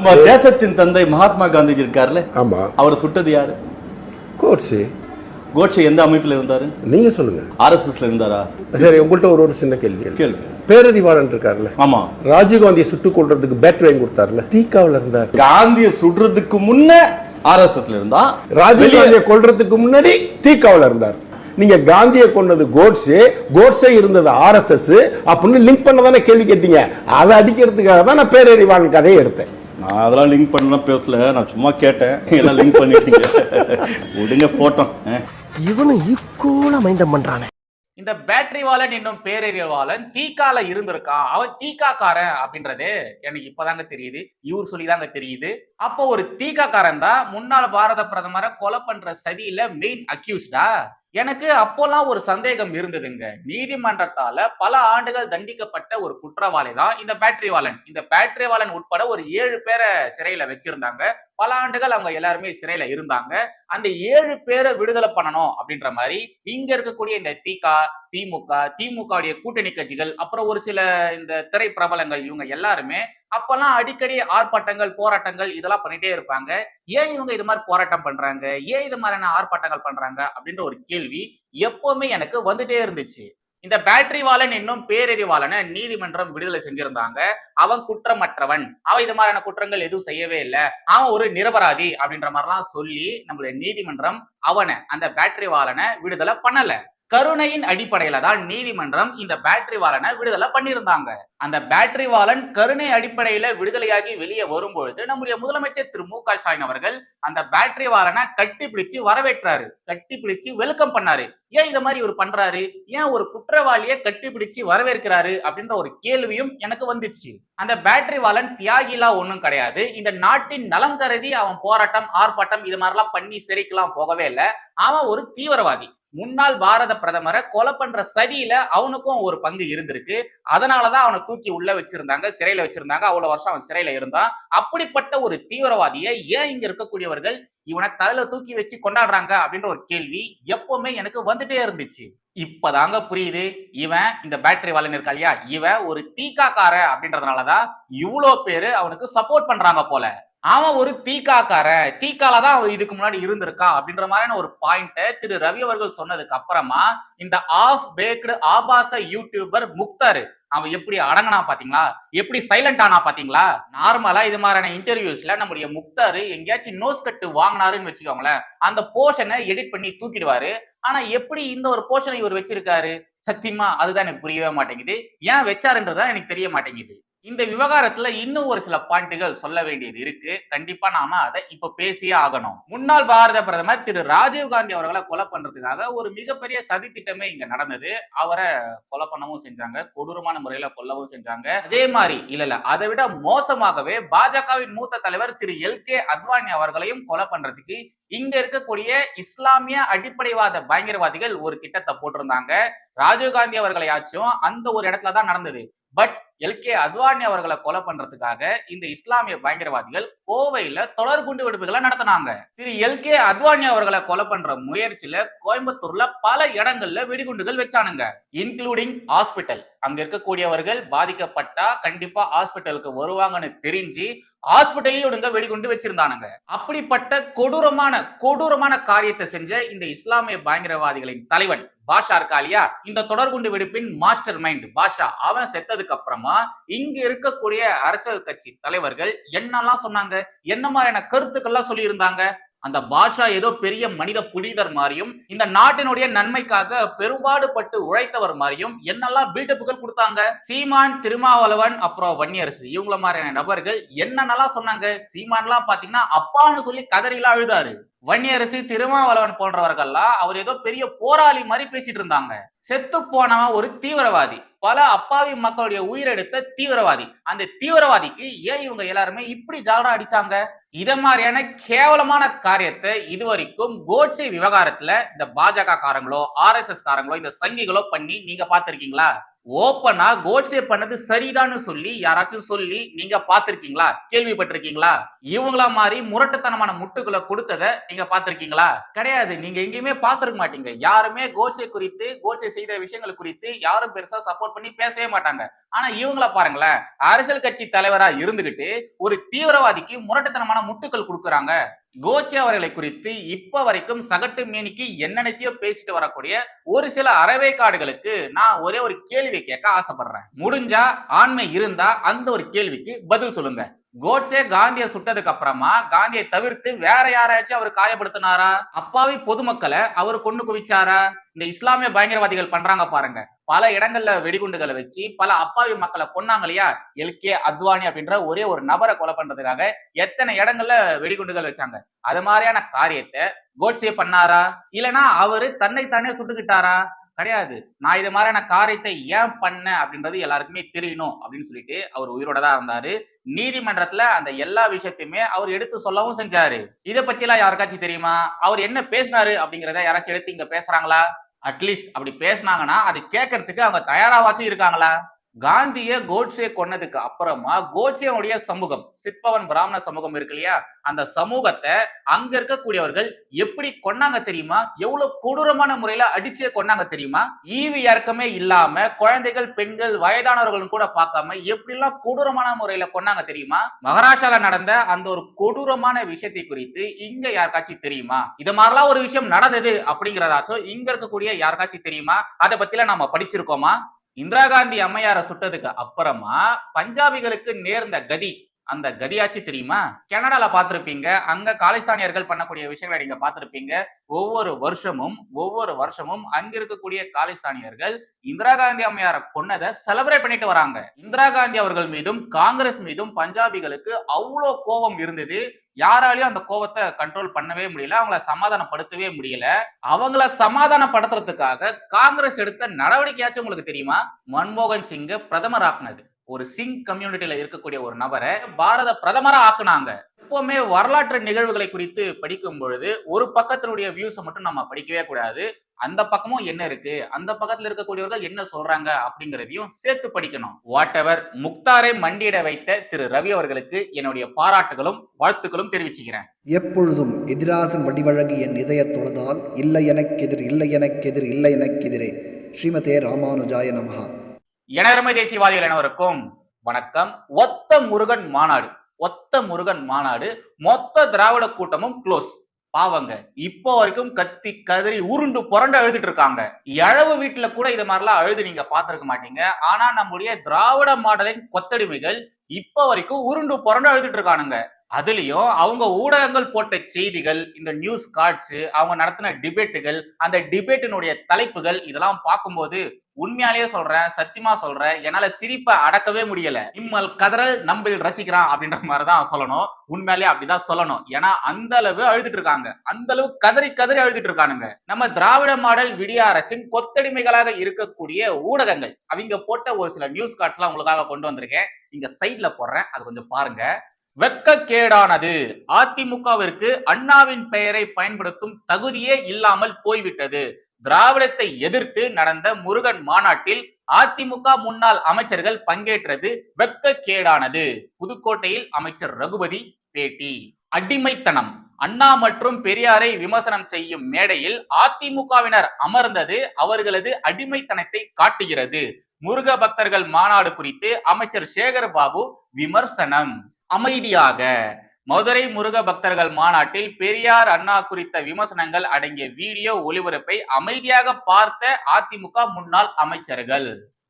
நம்ம தேசத்தின் தந்தை மகாத்மா காந்திஜி இருக்கார்ல? ஆமா. அவர் சுட்டது யாரு? கோட்ஸு. கோட்சே எந்த அமைப்புல இருந்தாரு? நீங்க சொல்லுங்க. ஆர்எஸ்எஸ்ல இருந்தாரா? சரி உங்கள்கிட்ட ஒரு ஒரு சின்ன கேள்வி கேள்வி. பேரறிவாளன் இருக்காருல்ல ஆமா. ராஜீவ்காந்தியை சுட்டுக் கொள்றதுக்கு பேட் வாங்கி கொடுத்தாருல? தீக்காவுல இருந்தார். காந்திய சுடுறதுக்கு முன்ன ஆர்எஸ்எஸ்ல இருந்தா ராஜீவ்காந்தியை கொல்றதுக்கு முன்னாடி தீக்காவுல இருந்தார். நீங்க காந்தியை கொன்னது கோட்ஸே கோட்ஸே இருந்தது ஆர்எஸ்எஸ் அப்படின்னு லிங்க் பண்ணதானே கேள்வி கேட்டீங்க. அதை அடிக்கிறதுக்காக தான் நான் பேரறிவாளன் கதையை எடுத்தேன். நான் அதெல்லாம் லிங்க் பண்ணலாம் பேசல. நான் சும்மா கேட்டேன். எல்லாம் லிங்க் பண்ணிட்டீங்க. விடுங்க போட்டோம். இவனும் ஈக்குவலா மைண்டம் பண்றானே. இந்த பேட்டரி வாலன் என்னும் பேரறிவாளன் தீக்கால இருந்திருக்கான். அவன் தீக்காக்காரன் அப்படின்றது எனக்கு இப்பதாங்க தெரியுது. இவர் சொல்லிதாங்க தெரியுது. அப்போ ஒரு தீக்காக்காரன் தான் முன்னாள் பாரத பிரதமரை கொலை பண்ற சதியில மெயின் அக்யூஸ்டா எனக்கு அப்போல்லாம் ஒரு சந்தேகம் இருந்ததுங்க. நீதிமன்றத்தால பல ஆண்டுகள் தண்டிக்கப்பட்ட ஒரு குற்றவாளி தான் இந்த பேட்டரி வாலன் இந்த பேட்டரி வாலன் உட்பட ஒரு ஏழு பேரை சிறையில வச்சிருந்தாங்க. பல ஆண்டுகள் அவங்க எல்லாருமே சிறையில இருந்தாங்க. அந்த ஏழு பேரை விடுதலை பண்ணணும் அப்படின்ற மாதிரி இங்க இருக்கக்கூடிய இந்த திக திமுக திமுகவுடைய கூட்டணி கட்சிகள் அப்புறம் ஒரு சில இந்த திரை பிரபலங்கள் இவங்க எல்லாருமே அப்பெல்லாம் அடிக்கடி ஆர்ப்பாட்டங்கள் போராட்டங்கள் இதெல்லாம் பண்ணிட்டே இருப்பாங்க. ஏன் இவங்க இது மாதிரி போராட்டம் பண்றாங்க? ஏன் இது மாதிரியான ஆர்ப்பாட்டங்கள் பண்றாங்க? அப்படின்ற ஒரு கேள்வி எப்பவுமே எனக்கு வந்துட்டே இருந்துச்சு. இந்த பேட்டரி வாலன் என்னும் பேரறிவாளனை நீதிமன்றம் விடுதலை செஞ்சிருந்தாங்க. அவன் குற்றமற்றவன். அவன் இது மாதிரியான குற்றங்கள் எதுவும் செய்யவே இல்லை. அவன் ஒரு நிரபராதி அப்படின்ற மாதிரிலாம் சொல்லி நம்மளுடைய நீதிமன்றம் அவனை அந்த பேட்டரி வாலனை விடுதலை பண்ணல. கருணையின் அடிப்படையில தான் நீதிமன்றம் இந்த பேட்டரி வாலனை விடுதலை பண்ணியிருந்தாங்க. அந்த பேட்டரி வாலன் கருணை அடிப்படையில விடுதலையாகி வெளியே வரும்பொழுது நம்முடைய முதலமைச்சர் திரு மு க ஸ்டாலின் அவர்கள் அந்த பேட்டரி வாலனை கட்டி பிடிச்சு வரவேற்றாரு. கட்டி பிடிச்சு வெல்கம் பண்ணாரு. ஏன் இந்த மாதிரி இவர் பண்றாரு? ஏன் ஒரு குற்றவாளியை கட்டி பிடிச்சு வரவேற்கிறாரு? அப்படின்ற ஒரு கேள்வியும் எனக்கு வந்துச்சு. அந்த பேட்டரி வாலன் தியாகிலா ஒண்ணும் கிடையாது. இந்த நாட்டின் நலம் கருதி அவன் போராட்டம் ஆர்ப்பாட்டம் இது மாதிரிலாம் பண்ணி சிறைக்கெல்லாம் போகவே இல்லை. அவன் ஒரு தீவிரவாதி. முன்னாள் பாரத பிரதமரை கொலை பண்ற சதியில அவனுக்கும் ஒரு பங்கு இருந்திருக்கு. அதனாலதான் அவனை தூக்கி உள்ள வச்சிருந்தாங்க சிறையில வச்சிருந்தாங்க. அவ்வளவு வருஷம் அவன் சிறையில இருந்தான். அப்படிப்பட்ட ஒரு தீவிரவாதியை ஏன் இங்க இருக்கக்கூடியவர்கள் இவனை தலையில தூக்கி வச்சு கொண்டாடுறாங்க அப்படின்ற ஒரு கேள்வி எப்பவுமே எனக்கு வந்துட்டே இருந்துச்சு. இப்பதாங்க புரியுது. இவன் இந்த பேட்டரி வாலன் இருக்கா இல்லையா? இவன் ஒரு தீக்காக்கார அப்படின்றதுனாலதான் இவ்வளோ பேரு அவனுக்கு சப்போர்ட் பண்றாங்க போல. அவன் ஒரு தீக்காக்காரன். தீக்கால தான் அவன் இதுக்கு முன்னாடி இருந்திருக்கான் அப்படின்ற மாதிரியான ஒரு பாயிண்ட்டை திரு ரவி அவர்கள் சொன்னதுக்கு அப்புறமா இந்த ஆஃப் பேக்டு ஆபாச யூடியூபர் முக்தாரு அவன் எப்படி அடங்கினா பாத்தீங்களா? எப்படி சைலண்ட் ஆனா பாத்தீங்களா? நார்மலா இது மாதிரியான இன்டர்வியூஸ்ல நம்முடைய முக்தாரு எங்கேயாச்சும் நோஸ் கட்டு வாங்கினாருன்னு வச்சுக்கோங்களேன். அந்த போர்ஷனை எடிட் பண்ணி தூக்கிடுவாரு. ஆனா எப்படி இந்த ஒரு போர்ஷனை இவர் வச்சிருக்காரு? சத்தியமா அதுதான் எனக்கு புரியவே மாட்டேங்குது. ஏன் வச்சாருன்றதா எனக்கு தெரிய மாட்டேங்குது. இந்த விவகாரத்துல இன்னும் ஒரு சில பாயிண்ட்டுகள் சொல்ல வேண்டியது இருக்கு. கண்டிப்பா நாம அதை இப்ப பேசியே ஆகணும். முன்னாள் பாரத பிரதமர் திரு ராஜீவ் காந்தி அவர்களை கொலை பண்றதுக்காக ஒரு மிகப்பெரிய சதி திட்டமே இங்க நடந்தது. அவரை கொலை பண்ணவும் செஞ்சாங்க கொடூரமான முறையில கொல்லவும் செஞ்சாங்க. அதே மாதிரி இல்ல இல்ல அதை விட மோசமாகவே பாஜகவின் மூத்த தலைவர் திரு எல் கே அத்வானி அவர்களையும் கொலை பண்றதுக்கு இங்க இருக்கக்கூடிய இஸ்லாமிய அடிப்படைவாத பயங்கரவாதிகள் ஒரு திட்டத்தை போட்டிருந்தாங்க. ராஜீவ்காந்தி அவர்களையாச்சும் அந்த ஒரு இடத்துல தான் நடந்தது. பட் எல்கே அத்வானி அவர்களை கொலை பண்றதுக்காக இந்த இஸ்லாமிய பயங்கரவாதிகள் கோவையில தொடர் குண்டு வெடிப்புகளை நடத்தினாங்க. திரு எல்கே அத்வானி அவர்களை கொலை பண்ற முயற்சியில கோயம்புத்தூர்ல பல இடங்கள்ல வெடிகுண்டுகள் வச்சானுங்க. இன்க்ளூடிங் ஹாஸ்பிட்டல் அங்க இருக்கக்கூடியவர்கள் பாதிக்கப்பட்டா கண்டிப்பா ஹாஸ்பிட்டலுக்கு வருவாங்கன்னு தெரிஞ்சு ஹாஸ்பிட்டலையும் ஒடுங்க வெடிகுண்டு வச்சிருந்தானுங்க. அப்படிப்பட்ட கொடூரமான கொடூரமான காரியத்தை செஞ்ச இந்த இஸ்லாமிய பயங்கரவாதிகளின் தலைவன் பாஷா இருக்கா இல்லையா? இந்த தொடர்குண்டு வெடிப்பின் மாஸ்டர் மைண்ட் பாஷா அவன் செத்ததுக்கு அப்புறமா இங்க இருக்கக்கூடிய அரசியல் கட்சி தலைவர்கள் என்னெல்லாம் சொன்னாங்க? என்ன மாதிரியான கருத்துக்கள்லாம் சொல்லி இருந்தாங்க அந்த பாஷா ஏதோ பெரிய மனித புனிதர் மாதிரியும் இந்த நாட்டினுடைய நன்மைக்காக பெரும்பாடுபட்டு உழைத்தவர் மாதிரியும் என்னெல்லாம் பில்டப்புகள் கொடுத்தாங்க? சீமான் திருமாவளவன் அப்புறம் வன்னியரசு. இவங்கள மாதிரியான நபர்கள் என்னென்னலாம் சொன்னாங்க? சீமான்லாம் பாத்தீங்கன்னா அப்பான்னு சொல்லி கதறிலாம் அழுதாரு. வன்னியரசு திருமாவளவன் போன்றவர்கள்லாம் அவர் ஏதோ பெரிய போராளி மாதிரி பேசிட்டு இருந்தாங்க. செத்து போனவன் ஒரு தீவிரவாதி. பல அப்பாவி மக்களுடைய உயிரெடுத்த தீவிரவாதி. அந்த தீவிரவாதிக்கு ஏன் இவங்க எல்லாருமே இப்படி ஜாலரா அடிச்சாங்க? இத மாதிரியான கேவலமான காரியத்தை இதுவரைக்கும் கோட்ஸே விவகாரத்துல இந்த பாஜக காரங்களோ ஆர் எஸ் எஸ் காரங்களோ இந்த சங்கிகளோ பண்ணி நீங்க பாத்திருக்கீங்களா ஓப்பனா கோட்ஸே பண்ணது சரிதான்னு சொல்லி யாராச்சும் சொல்லி நீங்க பாத்திருக்கீங்களா கேள்விப்பட்டிருக்கீங்களா? இவங்களா மாதிரி முரட்டுத்தனமான முட்டுகளை கொடுத்தத நீங்க பாத்திருக்கீங்களா கிடையாது. நீங்க எங்கேயுமே பாத்திருக்க மாட்டீங்க. யாருமே கோட்ஸே குறித்து கோட்ஸே செய்த விஷயங்கள் குறித்து யாரும் பெருசா சப்போர்ட் பண்ணி பேசவே மாட்டாங்க. ஆனா இவங்கள பாருங்களேன். அரசியல் கட்சி தலைவரா இருந்துகிட்டு ஒரு தீவிரவாதிக்கு முரட்டுத்தனமான முட்டுக்கள் கொடுக்குறாங்க. கோச்சி அவர்களை குறித்து இப்ப வரைக்கும் சகட்டு மேனிக்கு என்னென்னத்தையோ பேசிட்டு வரக்கூடிய ஒரு சில அறவேக்காடுகளுக்கு நான் ஒரே ஒரு கேள்வி கேட்க ஆசைப்படுறேன். முடிஞ்சா ஆண்மை இருந்தா அந்த ஒரு கேள்விக்கு பதில் சொல்லுங்க. கோட்ஸே காந்தியை சுட்டதுக்கு அப்புறமா காந்தியை தவிர்த்து வேற யாராச்சும் அவர் காயப்படுத்தினாரா? அப்பாவி பொதுமக்களை அவர் கொண்டு குவிச்சாரா? இந்த இஸ்லாமிய பயங்கரவாதிகள் பண்றாங்க பாருங்க. பல இடங்கள்ல வெடிகுண்டுகளை வச்சு பல அப்பாவி மக்களை கொன்னாங்க இல்லையா எல்கே அத்வானி அப்படின்ற ஒரே ஒரு நபரை கொலை பண்றதுக்காக எத்தனை இடங்கள்ல வெடிகுண்டுகள் வச்சாங்க? அது மாதிரியான காரியத்தை கோட்ஸே பண்ணாரா? இல்லனா அவரு தன்னை தானே சுட்டுக்கிட்டாரா? கிடையாது. நான் இது மாதிரியான காரியத்தை ஏன் பண்ணேன் அப்படின்றது எல்லாருக்குமே தெரியணும் அப்படின்னு சொல்லிட்டு அவர் உயிரோட தான் இருந்தாரு. நீதிமன்றத்துல அந்த எல்லா விஷயத்தையுமே அவர் எடுத்து சொல்லவும் செஞ்சாரு. இதை பத்தி எல்லாம் யாருக்காச்சும் தெரியுமா? அவர் என்ன பேசினாரு அப்படிங்கிறத யாராச்சும் எடுத்து இங்க பேசுறாங்களா? அட்லீஸ்ட் அப்படி பேசுனாங்கன்னா அது கேட்கறதுக்கு அவங்க தயாராவாச்சும் இருக்காங்களா? காந்திய கோட்ஸே கொன்னதுக்கு அப்புறமா கோட்ஸேனுடைய சமூகம் சிற்பவன் பிராமண சமூகம் இருக்கு இல்லையா? அந்த சமூகத்தை அங்க இருக்கக்கூடியவர்கள் எப்படி கொன்னாங்க தெரியுமா? எவ்வளவு கொடூரமான முறையில அடிச்சே கொன்னாங்க தெரியுமா? ஈவி இறக்கமே இல்லாம குழந்தைகள் பெண்கள் வயதானவர்களும் கூட பார்க்காம எப்படி எல்லாம் கொடூரமான முறையில கொன்னாங்க தெரியுமா? மகாராஷ்டிரால நடந்த அந்த ஒரு கொடூரமான விஷயத்தை குறித்து இங்க யாருக்காச்சும் தெரியுமா? இது மாதிரிலாம் ஒரு விஷயம் நடந்தது அப்படிங்கறதாச்சும் இங்க இருக்கக்கூடிய யாருக்காச்சும் தெரியுமா? அதை பத்திலாம் நாம படிச்சிருக்கோமா? இந்திரா காந்தி அம்மையார சுட்டதுக்கு அப்புறமா பஞ்சாபிகளுக்கு நேர்ந்த கதி அந்த கதியாச்சு தெரியுமா? கனடால பார்த்திருப்பீங்க. அங்க காலிஸ்தானியர்கள் பண்ணக்கூடிய விஷயங்களை நீங்க பார்த்திருப்பீங்க. ஒவ்வொரு வருஷமும் ஒவ்வொரு வருஷமும் அங்க இருக்கக்கூடிய காலிஸ்தானியர்கள் இந்திரா காந்தி அம்மையார கொன்னதை செலிப்ரேட் பண்ணிட்டு வராங்க. இந்திரா காந்தி அவர்கள் மீதும் காங்கிரஸ் மீதும் பஞ்சாபிகளுக்கு அவ்வளோ கோபம் இருந்தது. யாராலையும் அந்த கோபத்தை கண்ட்ரோல் பண்ணவே முடியல. அவங்கள சமாதானப்படுத்தவே முடியல. அவங்கள சமாதானப்படுத்துறதுக்காக காங்கிரஸ் எடுத்த நடவடிக்கையாச்சும் உங்களுக்கு தெரியுமா? மன்மோகன் சிங்க பிரதமர் ஆக்குனது. ஒரு சிங் கம்யூனிட்டியில இருக்கக்கூடிய ஒரு நபரை பாரத பிரதமரா ஆக்குனாங்க. எப்பவுமே வரலாற்று நிகழ்வுகளை குறித்து படிக்கும் பொழுது ஒரு பக்கத்தினுடைய வியூஸை மட்டும் நம்ம படிக்கவே கூடாது. அந்த பக்கமும் என்ன இருக்கு? அந்த பக்கத்துல இருக்கக்கூடியவர்கள் என்ன சொல்றாங்க? அப்படிங்கிறதையும் சேர்த்து படிக்கணும். வாட் எவர் முக்தாரை மண்டியிட வைத்த திரு ரவி அவர்களுக்கு என்னுடைய பாராட்டுகளும் வாழ்த்துக்களும் தெரிவிச்சுக்கிறேன். எப்பொழுதும் எதிராசன் வடிவழகு என் இதய தொழுதால் இல்லை எனக்கெதிர் இல்லை எனக்கெதிர் இல்லை எனக்கெதிரே ஸ்ரீமதே ராமானுஜாய நமகா எனதருமை தேசியவாதிகள் அனைவருக்கும் வணக்கம். ஒத்த முருகன் மாநாடு ஒத்த முருகன் மாநாடு மொத்த திராவிட கூட்டமும் க்ளோஸ் பாவங்க இப்போ வரைக்கும் கத்தி கதறி உருண்டு புரண்டு அழுதுட்டு இருக்காங்க. எழவு வீட்டுல கூட இது மாதிரிலாம் அழுது நீங்க பார்த்திருக்க மாட்டீங்க. ஆனா நம்முடைய திராவிட மாடலின் கொத்தடிமைகள் இப்போ வரைக்கும் உருண்டு புரண்டு அழுதுட்டு இருக்கானுங்க. அதுலயும் அவங்க ஊடகங்கள் போட்ட செய்திகள் இந்த நியூஸ் கார்ட்ஸ் அவங்க நடத்தின டிபேட்டுகள் அந்த டிபேட்டினுடைய தலைப்புகள் இதெல்லாம் பார்க்கும்போது உண்மையாலேயே சொல்றேன் சத்தியமா சொல்றேன் என்னால சிரிப்பை அடக்கவே முடியல. இம்மல் கதறல் நம்பில் ரசிக்கிறான் அப்படின்ற மாதிரிதான் சொல்லணும். உண்மையாலேயே அப்படிதான் சொல்லணும். ஏன்னா அந்த அளவு அழுதுட்டு இருக்காங்க. அந்த அளவு கதறி கதறி அழுதுட்டு இருக்கானுங்க. நம்ம திராவிட மாடல் விடிய அரசின் கொத்தடிமைகளாக இருக்கக்கூடிய ஊடகங்கள். அவங்க போட்ட ஒரு சில நியூஸ் கார்ட்ஸ் எல்லாம் உங்களுக்காக கொண்டு வந்திருக்கேன். இங்க சைட்ல போடுறேன். அது கொஞ்சம் பாருங்க. வெக்கக்கேடானது. அதிமுகவிற்கு அண்ணாவின் பெயரை பயன்படுத்தும் தகுதியே இல்லாமல் போய்விட்டது. திராவிடத்தை எதிர்த்து நடந்த முருகன் மாநாட்டில் அதிமுக முன்னாள் அமைச்சர்கள் பங்கேற்றது வெக்கக்கேடானது. புதுக்கோட்டையில் அமைச்சர் ரகுபதி பேட்டி. அடிமைத்தனம். அண்ணா மற்றும் பெரியாரை விமர்சனம் செய்யும் மேடையில் அதிமுகவினர் அமர்ந்தது அவர்களது அடிமைத்தனத்தை காட்டுகிறது. முருக பக்தர்கள் மாநாடு குறித்து அமைச்சர் சேகர் பாபு விமர்சனம். அமைதியாக மதுரை முருக பக்தர்கள் மாநாட்டில் பெரியார் அண்ணா குறித்த விமர்சனங்கள் அடங்கிய வீடியோ ஒளிபரப்பை அமைதியாக பார்த்த அதிமுக முன்னாள் அமைச்சர்கள்.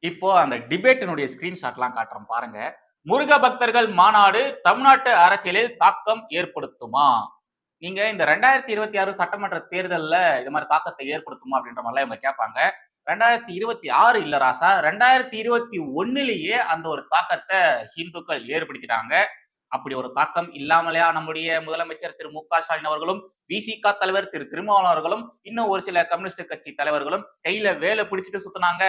இப்போ அந்த டிபேட்டினுடைய ஸ்கிரீன்ஷாட்லாம் காட்டுறோம் பாருங்க. முருக பக்தர்கள் மாநாடு தமிழ்நாட்டு அரசியலில் தாக்கம் ஏற்படுத்துமா? நீங்க இந்த ரெண்டாயிரத்தி இருபத்தி ஆறு சட்டமன்ற தேர்தல்ல இது மாதிரி தாக்கத்தை ஏற்படுத்துமா அப்படின்ற மாதிரிலாம் இவங்க கேட்பாங்க. ரெண்டாயிரத்தி இருபத்தி ஆறு இல்ல ராசா ரெண்டாயிரத்தி இருபத்தி ஒண்ணுலயே அந்த ஒரு தாக்கத்தை ஹிந்துக்கள் ஏற்படுத்திட்டாங்க. அப்படி ஒரு தாக்கம் இல்லாமலையா நம்முடைய முதலமைச்சர் திரு மு க ஸ்டாலின் அவர்களும் விசிக தலைவர் திரு திருமாவளவன் அவர்களும் இன்னும் ஒரு சில கம்யூனிஸ்ட் கட்சி தலைவர்களும் கையில வேலை பிடிச்சிட்டு சுத்தினாங்க.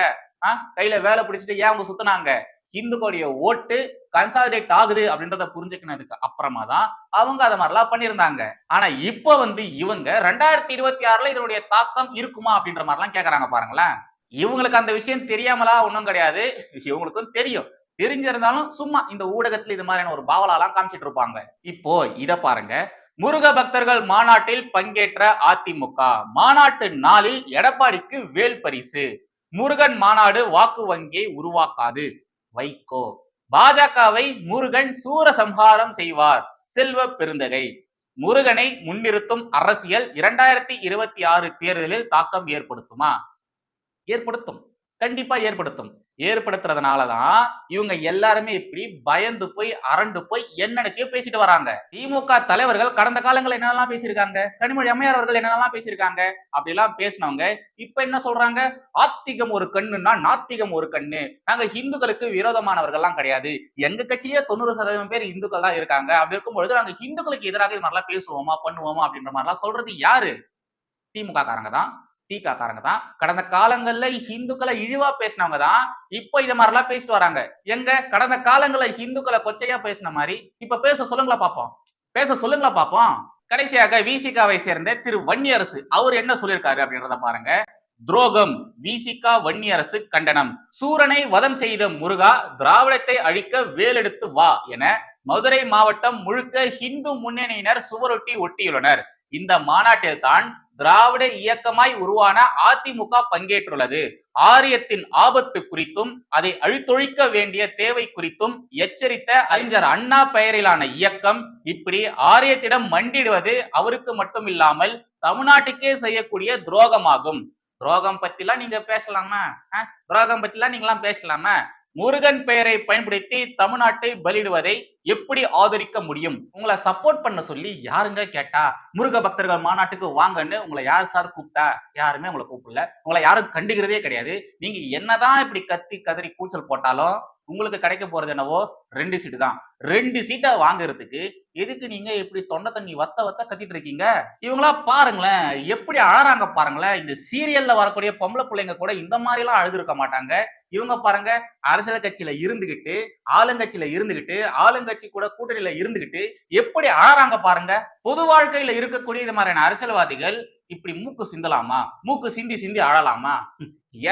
ஆஹ் கையில வேலை பிடிச்சிட்டு ஏன் அவங்க சுத்தினாங்க? இந்துக்களுடைய ஓட்டு கன்சாலிடேட் ஆகுது அப்படின்றத புரிஞ்சுக்கினதுக்கு அப்புறமா தான் அவங்க அதை மாதிரிலாம் பண்ணியிருந்தாங்க. ஆனா இப்ப வந்து இவங்க ரெண்டாயிரத்தி இருபத்தி ஆறுல இதனுடைய தாக்கம் இருக்குமா அப்படின்ற மாதிரிலாம் கேக்குறாங்க பாருங்களேன். இவங்களுக்கு அந்த விஷயம் தெரியாமலா ஒன்றும் கிடையாது. இவங்களுக்கும் தெரியும். தெரிஞ்சிருந்தாலும் சும்மா இந்த ஊடகத்துல இது மாதிரியான ஒரு பாவலாலாம் காமிச்சிட்டு இருப்பாங்க. இப்போ இத பாருங்க. முருக பக்தர்கள் மாநாட்டில் பங்கேற்ற அதிமுக. மாநாட்டு நாளில் எடப்பாடிக்கு வேல் பரிசு. முருகன் மாநாடு வாக்கு வங்கியை உருவாக்காது. வைகோ. பாஜகவை முருகன் சூரசம்ஹாரம் செய்வார். செல்வ பெருந்தகை. முருகனை முன்னிறுத்தும் அரசியல் இரண்டாயிரத்தி இருபத்தி ஆறு தேர்தலில் தாக்கம் ஏற்படுத்துமா? ஏற்படுத்தும். கண்டிப்பா ஏற்படுத்தும். ஏற்படுத்துறதுனாலதான் இவங்க எல்லாருமே இப்படி பயந்து போய் அரண்டு போய் என்னென்னத்தையோ பேசிட்டு வராங்க. திமுக தலைவர்கள் கடந்த காலங்கள் என்னென்னலாம் பேசியிருக்காங்க? கனிமொழி அம்மையார் அவர்கள் என்னென்னலாம் பேசியிருக்காங்க? அப்படிலாம் பேசினவங்க இப்ப என்ன சொல்றாங்க? ஆத்திகம் ஒரு கண்ணுன்னா நாத்திகம் ஒரு கண்ணு. நாங்க ஹிந்துக்களுக்கு விரோதமானவர்கள்லாம் கிடையாது. எங்க கட்சியே தொண்ணூறு சதவீதம் பேர் இந்துக்கள் தான் இருக்காங்க. அப்படி இருக்கும்பொழுது நாங்க ஹிந்துக்களுக்கு எதிராக இது மாதிரிலாம் பேசுவோமா பண்ணுவோமா அப்படின்ற மாதிரிலாம் சொல்றது யாரு? திமுக காரங்க தான். திக காரங்க தான். கடந்த காலங்கள்ல இந்துக்களை இழிவா பேசினவங்க தான். இப்ப இத மாதிரிலாம் பேசிட்டு வராங்க. எங்க? கடந்த காலங்கள்ல இந்துக்களை கொச்சையா பேசின மாதிரி. இப்ப பேச சொல்லுங்களா பாப்போம். பேச சொல்லுங்களா பாப்போம். கடைசியாக விசிகாவை சேர்ந்த திரு வன்னியரசு. அவர் என்ன சொல்லியிருக்காரு அப்படின்றத பாருங்க. துரோகம் விசிகா வன்னியரசு கண்டனம். சூரனை வதம் செய்த முருகா திராவிடத்தை அழிக்க வேலெடுத்து வா என மதுரை மாவட்டம் முழுக்க ஹிந்து முன்னணியினர் சுவரொட்டி ஒட்டியுள்ளனர். இந்த மாநாட்டில் தான் திராவிட இயக்கமாய் உருவான அதிமுக பங்கேற்றுள்ளது. ஆரியத்தின் ஆபத்து குறித்தும் அதை அழித்தொழிக்க வேண்டிய தேவை குறித்தும் எச்சரித்த அறிஞர் அண்ணா பெயரிலான இயக்கம் இப்படி ஆரியத்திடம் மண்டிடுவது அவருக்கு மட்டும் இல்லாமல் தமிழ்நாட்டுக்கே செய்யக்கூடிய துரோகமாகும். துரோகம் பத்திலாம் நீங்க பேசலாமா? துரோகம் பத்திலாம் நீங்களாம் பேசலாமா? முருகன் பெயரை பயன்படுத்தி தமிழ்நாட்டை பலிடுவதை எப்படி ஆதரிக்க முடியும்? உங்களை சப்போர்ட் பண்ண சொல்லி யாருங்க கேட்டா முருக பக்தர்கள் மாநாட்டுக்கு வாங்கன்னு உங்களை யார் சார் கூப்பிட்டா? யாருமே உங்களை கூப்பிடல. உங்களை யாரும் கண்டுக்கிறதே கிடையாது. நீங்க என்னதான் இப்படி கத்தி கதறி கூச்சல் போட்டாலும் உங்களுக்கு கிடைக்க போறது என்னவோ ரெண்டு சீட்டு தான். ரெண்டு சீட்டை வாங்குறதுக்கு எதுக்கு நீங்க இப்படி தொண்டை தண்ணி வத்த வத்த கத்திட்டு இருக்கீங்க? இவங்களா பாருங்களேன் எப்படி அழறாங்க பாருங்களேன். இந்த சீரியல்ல வரக்கூடிய பொம்பளை பிள்ளைங்க கூட இந்த மாதிரி எல்லாம் அழுதுருக்க மாட்டாங்க. இவங்க பாருங்க அரசியல் கட்சியில இருந்துகிட்டு ஆளுங்கட்சியில இருந்துகிட்டு ஆளுங்கட்சி கூட கூட்டணியில இருந்துகிட்டு எப்படி அழறாங்க பாருங்க. பொது வாழ்க்கையில இருக்கக்கூடிய இது மாதிரியான அரசியல்வாதிகள் இப்படி மூக்கு சிந்தலாமா? மூக்கு சிந்தி சிந்தி அழலாமா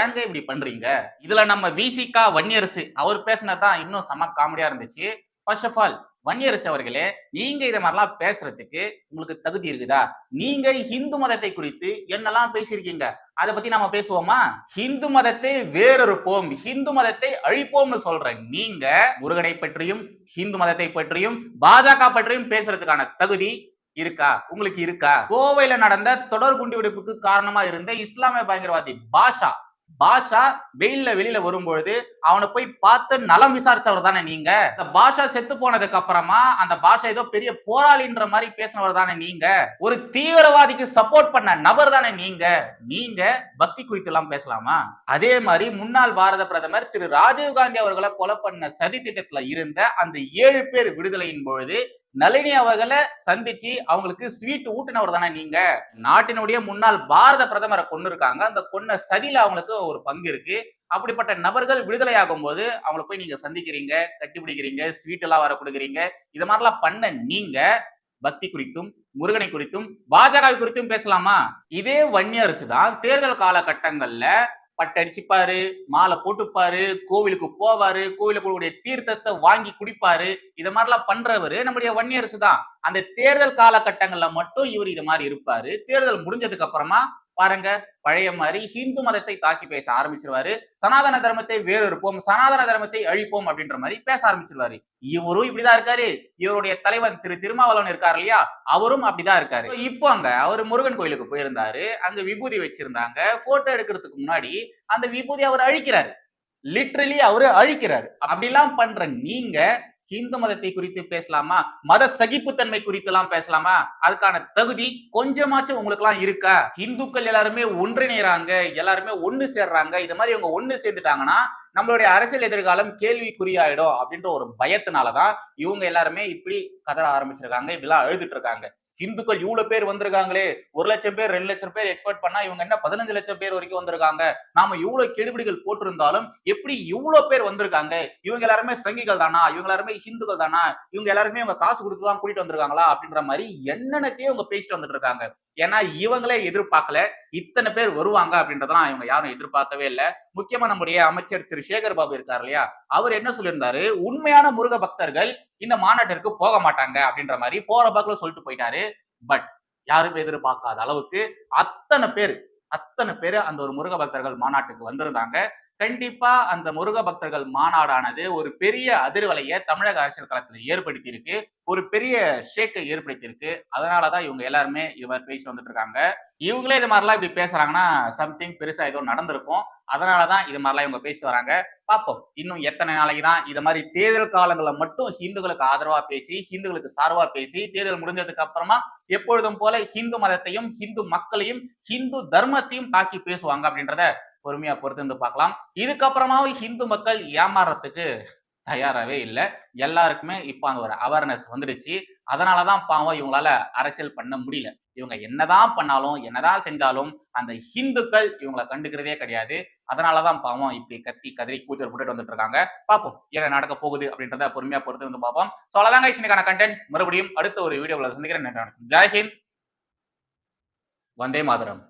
ஏங்க இப்படி பண்றீங்க? இதுல நம்ம விசிகா வன்னியரசு அவர் பேசினதான் இன்னும் செம காமெடியா இருந்துச்சு. ஃபர்ஸ்ட் ஆஃப் ஆல் வன்னியரசு அவர்களே நீங்க இதை மாதிரிலாம் பேசுறதுக்கு உங்களுக்கு தகுதி இருக்குதா? நீங்க ஹிந்து மதத்தை குறித்து என்னெல்லாம் பேசியிருக்கீங்க? அதை பத்தி நாம பேசுவோமா? ஹிந்து மதத்தை வேறொருப்போம் ஹிந்து மதத்தை அழிப்போம்னு சொல்ற நீங்க முருகனை பற்றியும் ஹிந்து மதத்தை பற்றியும் பாஜக பற்றியும் பேசுறதுக்கான தகுதி இருக்கா? உங்களுக்கு இருக்கா? கோவையில நடந்த தொடர் குண்டுவெடிப்புக்கு காரணமா இருந்த இஸ்லாமிய பயங்கரவாதி பாஷா. பாஷா வெயில்ல வெளியில வரும்பொழுது அவனை போய் பார்த்து நலம் விசாரிச்சவர் தானே நீங்க? இந்த பாஷா செத்து போனதுக்கு அப்புறமா அந்த பாஷா ஏதோ பெரிய போராளின்ற மாதிரி பேசினவர் தானே நீங்க? ஒரு தீவிரவாதிக்கு சப்போர்ட் பண்ண நபர் தானே நீங்க? நீங்க பக்தி குறித்து எல்லாம் பேசலாமா? அதே மாதிரி முன்னாள் பாரத பிரதமர் திரு ராஜீவ் காந்தி அவர்களை கொலை பண்ண சதி திட்டத்துல இருந்த அந்த ஏழு பேர் விடுதலையின் பொழுது நளினி அவர்களை சந்திச்சு அவங்களுக்கு ஸ்வீட் ஊட்டினவர் தானே நீங்க? நாட்டினுடைய முன்னாள் பாரத பிரதமரை கொண்டு இருக்காங்க அந்த கொன்ன சதியில அவங்களுக்கு ஒரு பங்கு இருக்கு. அப்படிப்பட்ட நபர்கள் விடுதலையாகும் போது அவங்கள போய் நீங்க சந்திக்கிறீங்க கட்டி பிடிக்கிறீங்க ஸ்வீட் எல்லாம் வர கொடுக்குறீங்க. இது மாதிரிலாம் பண்ண நீங்க பக்தி குறித்தும் முருகனை குறித்தும் பாஜக குறித்தும் பேசலாமா? இதே வன்னியரசு தான். தேர்தல் காலகட்டங்கள்ல பட்டடிச்சுப்பாரு மாலை போட்டுப்பாரு கோவிலுக்கு போவாரு கோவிலுக்கு கூடிய தீர்த்தத்தை வாங்கி குடிப்பாரு. இத மாதிரிலாம் பண்றவரு நம்முடைய வன்னியரசு தான் அந்த தேர்தல் காலகட்டங்கள்ல மட்டும் இவர் இது மாதிரி இருப்பாரு. தேர்தல் முடிஞ்சதுக்கு அப்புறமா பாருங்க பழைய மாதிரி ஹிந்து மதத்தை தாக்கி பேச ஆரம்பிச்சிருவாரு. சனாதன தர்மத்தை வேறு இருப்போம் சனாதன தர்மத்தை அழிப்போம் அப்படின்ற மாதிரி பேச ஆரம்பிச்சிருவாரு. இவரும் இப்படிதான் இருக்காரு. இவருடைய தலைவன் திரு திருமாவளவன் இருக்காரு இல்லையா? அவரும் அப்படிதான் இருக்காரு. இப்போ அங்க அவர் முருகன் கோயிலுக்கு போயிருந்தாரு. அங்க விபூதி வச்சிருந்தாங்க. போட்டோ எடுக்கிறதுக்கு முன்னாடி அந்த விபூதி அவர் அழிக்கிறாரு. லிட்ரலி அவரு அழிக்கிறாரு. அப்படிலாம் பண்ற நீங்க ஹிந்து மதத்தை குறித்து பேசலாமா? மத சகிப்புத்தன்மை குறித்து எல்லாம் பேசலாமா? அதுக்கான தகுதி கொஞ்சமாச்சும் உங்களுக்கு எல்லாம் இருக்கா? இந்துக்கள் எல்லாருமே ஒன்றிணைறாங்க எல்லாருமே ஒண்ணு சேர்றாங்க. இது மாதிரி இவங்க ஒண்ணு சேர்ந்துட்டாங்கன்னா நம்மளுடைய அரசியல் எதிர்காலம் கேள்விக்குறியாயிடும் அப்படின்ற ஒரு பயத்தினாலதான் இவங்க எல்லாருமே இப்படி கதற ஆரம்பிச்சிருக்காங்க இப்படிலாம் எழுதிட்டு இருக்காங்க. இந்துக்கள் இவ்வளவு பேர் வந்திருக்காங்களே ஒரு லட்சம் பேர் ரெண்டு லட்சம் பேர் எக்ஸ்பெக்ட் பண்ணா இவங்க என்ன பதினஞ்சு லட்சம் பேர் வரைக்கும் வந்திருக்காங்க? நாம இவ்வளவு கெடுபிடிகள் போட்டிருந்தாலும் எப்படி இவ்வளவு பேர் வந்திருக்காங்க? இவங்க எல்லாருமே சங்கிகள் தானா? இவங்க எல்லாருமே ஹிந்துக்கள் தானா? இவங்க எல்லாருமே இவங்க காசு கொடுத்து தான் கூட்டிட்டு வந்திருக்காங்களா? அப்படின்ற மாதிரி என்னென்னத்தையும் இவங்க பேசிட்டு வந்துட்டு இருக்காங்க. ஏன்னா இவங்களே எதிர்பார்க்கல இத்தனை பேர் வருவாங்க அப்படின்றதெல்லாம் இவங்க யாரும் எதிர்பார்க்கவே இல்லை. முக்கியமா நம்முடைய அமைச்சர் திரு. சேகர் பாபு இருக்கார் இல்லையா? அவர் என்ன சொல்லியிருந்தாரு? உண்மையான முருக பக்தர்கள் இந்த மாநாட்டிற்கு போக மாட்டாங்க அப்படின்ற மாதிரி போற பாக்குல சொல்லிட்டு போயிட்டாரு. பட் யாருமே எதிர்பார்க்காத அளவுக்கு அத்தனை பேர் அத்தனை பேர் அந்த ஒரு முருக பக்தர்கள் மாநாட்டுக்கு வந்திருந்தாங்க. கண்டிப்பா அந்த முருக பக்தர்கள் மாநாடானது ஒரு பெரிய அதிர்வலையை தமிழக அரசியல் களத்துல ஏற்படுத்தி இருக்கு ஒரு பெரிய ஷேக்கை ஏற்படுத்தி இருக்கு அதனாலதான் இவங்க எல்லாருமே இவர் பேசி வந்துட்டு இருக்காங்க. இவங்களே இது மாதிரிலாம் இப்படி பேசுறாங்கன்னா சம்திங் பெருசா ஏதோ நடந்திருக்கும். அதனாலதான் இது மாதிரிலாம் இவங்க பேசிட்டு வராங்க. பார்ப்போம். இன்னும் எத்தனை நாளைக்கு தான் இது மாதிரி தேர்தல் காலங்களில் மட்டும் ஹிந்துக்களுக்கு ஆதரவா பேசி ஹிந்துக்களுக்கு சார்பா பேசி தேர்தல் முடிஞ்சதுக்கு அப்புறமா எப்பொழுதும் போல ஹிந்து மதத்தையும் ஹிந்து மக்களையும் ஹிந்து தர்மத்தையும் தாக்கி பேசுவாங்க அப்படின்றத பொறுமையா பொறுத்து இருந்து பார்க்கலாம். இதுக்கப்புறமாவும் ஹிந்து மக்கள் ஏமாறத்துக்கு தயாராகவே இல்லை. எல்லாருக்குமே இப்போ அந்த ஒரு அவேர்னஸ் வந்துடுச்சு. அதனாலதான் பாவம் இவங்களால அரசியல் பண்ண முடியல. இவங்க என்னதான் பண்ணாலும் என்னதான் செஞ்சாலும் அந்த ஹிந்துக்கள் இவங்களை கண்டுக்கிறதே கிடையாது. அதனாலதான் பாவம் இப்படி கத்தி கதறி கூச்சல் போட்டுட்டு வந்துட்டு இருக்காங்க. பார்ப்போம். என்ன நடக்க போகுது அப்படின்றத பொறுமையா பொறுத்து வந்து பார்ப்போம் ஸோ அவ்வளோதாங்க இன்னைக்கான கண்டென்ட் மறுபடியும் அடுத்த ஒரு வீடியோவில் சந்திக்கிறேன். ஜெய்ஹிந்த் வந்தே மாதரம்.